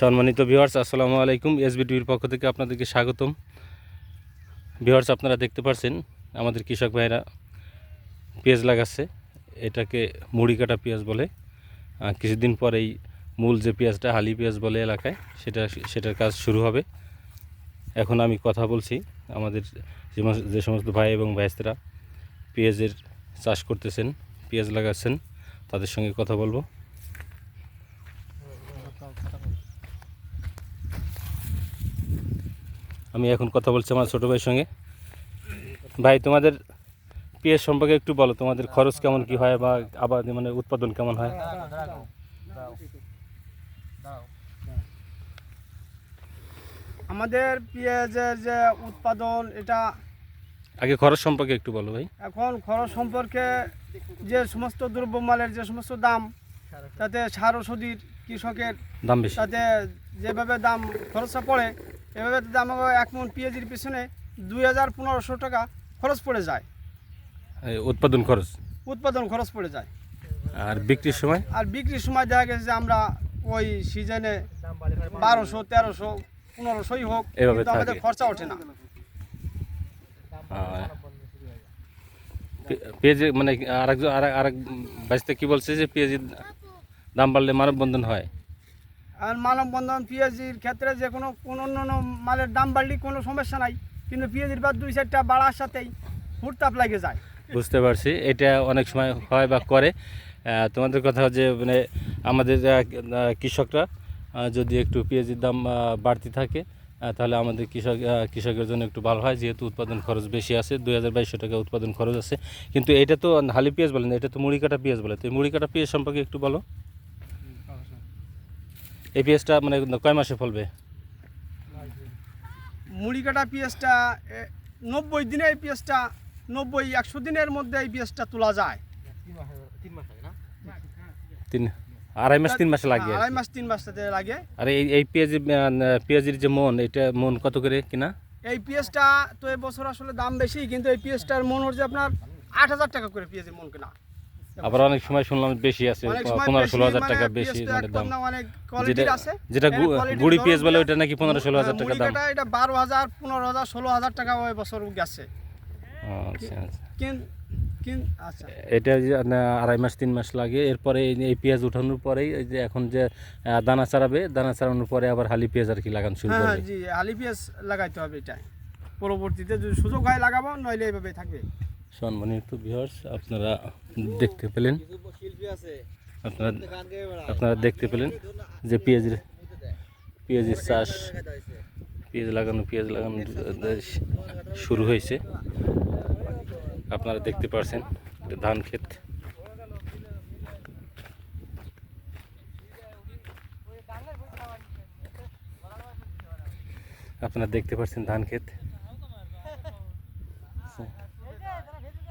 সম্মানিত ভিউয়ার্স আসসালামু আলাইকুম। এসবি টিভির পক্ষ থেকে আপনাদেরকে স্বাগতম। ভিউয়ার্স আপনারা দেখতে পাচ্ছেন আমাদের কৃষক ভাইরা পেঁয়াজ লাগাচ্ছে। এটাকে মুড়ি কাটা পেঁয়াজ বলে। কিছুদিন পর এই মূল যে পেঁয়াজটা, হালি পেঁয়াজ বলে এলাকায়, সেটা, সেটার কাজ শুরু হবে। এখন আমি কথা বলছি, আমাদের যে সমস্ত ভাই এবং ভাইস্তেরা পেঁয়াজের চাষ করতেছেন, পেঁয়াজ লাগাচ্ছেন, তাদের সঙ্গে কথা বলব। আমি এখন কথা বলছি আমার ছোটো ভাইয়ের সঙ্গে। ভাই তোমাদের পেঁয়াজ সম্পর্কে একটু বলো তোমাদের খরচ কেমন কি হয় বা আবাদ মানে উৎপাদন কেমন হয়? আমাদের পেঁয়াজের যে উৎপাদন এটা আগে খরচ সম্পর্কে একটু বলো ভাই। এখন খরচ সম্পর্কে যে সমস্ত দ্রব্যমালের যে সমস্ত দাম তাতে সার ওষুধির কৃষকের দাম বেশি। তাতে যেভাবে দাম খরচটা পড়ে এভাবে তাতে আমাকে এক মন পেঁয়াজির পিছনে দুই হাজার পনেরোশো টাকা খরচ পড়ে যায়। উৎপাদন খরচ? উৎপাদন খরচ পড়ে যায়। আর বিক্রির সময়? আর বিক্রির সময় দেখা গেছে যে আমরা ওই সিজনে বারোশো তেরোশো পনেরোশোই হোক এভাবে আমাদের খরচা ওঠে না। পেঁয়াজে মানে আরেকজন আর আরেক বাইসতে কি বলছে যে পেঁয়াজের দাম বাড়লে মানববন্ধন হয়? আর মানববন্ধন পিএজির ক্ষেত্রে যে কোনো কোনো অন্য মালের দাম বাড়লে কোনো সমস্যা নাই। কিন্তু পিএজির বাদ দুই চারটা বাড়ার সাথেই হুটতাপ লাগে যায়। বুঝতে পারছি। এটা অনেক সময় হয় বা করে। তোমাদের কথা যে মানে আমাদের কৃষকরা যদি একটু পেঁয়াজের দাম বাড়তি থাকে তাহলে আমাদের কৃষক কৃষকের জন্য একটু ভালো হয়। যেহেতু উৎপাদন খরচ বেশি আছে, দুই হাজার বাইশশো টাকা উৎপাদন খরচ আছে। কিন্তু এটা তো হালি পেঁয়াজ বলে না, এটা তো মুড়ি কাটা পেঁয়াজ বলে। তো মুড়ি কাটা পেঁয়াজ সম্পর্কে একটু বলো। এই পেঁয়াজটা মানে কয় মাসে ফলবে? মুড়ি কাটা পিএসটা নব্বই দিনে এই পিএসটা নব্বই একশো দিনের মধ্যে এই পিএসটা তোলা যায়। তিন আড়াই মাস তিন মাসে লাগে। আড়াই মাস তিন মাস তাতে লাগে। আর এই এই পেঁয়াজি পেঁয়াজির যে মন এটা মন কত করে কিনা? এই পিএসটা তো এই বছর আসলে দাম বেশি কিন্তু এই পিএসটার মন হচ্ছে আপনার আট হাজার টাকা করে পিএসের মন কেনা। আবার অনেক সময় শুনলাম বেশি আছে পনেরো ষোলো হাজার মানে টাকা বেশি মানে দাম। অনেক যেটা আছে। যেটা গুড়ি পেঁয়াজ বলে ওটা নাকি পনেরো ষোলো হাজার টাকা দাম। এটা বারো হাজার পনেরো হাজার ষোলো হাজার টাকা ওই বছর গেছে। আচ্ছা আচ্ছা। আচ্ছা। এটা যে না, আড়াই মাস তিন মাস লাগে এরপরে এই পেঁয়াজ উঠানোর পরেই যে এখন যে দানা চারাবে দানা চারানোর পরে আবার হালি পেঁয়াজ আর কি লাগানো শুরু হ্যাঁ হ্যাঁ করবে। জি আলি পেঁয়াজ লাগাইতে হবে এটা। পরবর্তীতে যদি সুযোগ হয় লাগাবো নইলে এইভাবে থাকবে। সম্মানিত ভিউয়ার্স আপনারা দেখতে পেলেন। আপনারা আপনারা দেখতে পেলেন যে পেঁয়াজের পেঁয়াজের চাষ, পেঁয়াজ লাগানো পেঁয়াজ লাগানো শুরু হয়েছে। আপনারা দেখতে পাচ্ছেন এটা ধান ক্ষেত। আপনারা দেখতে পাচ্ছেন ধান ক্ষেত। જરા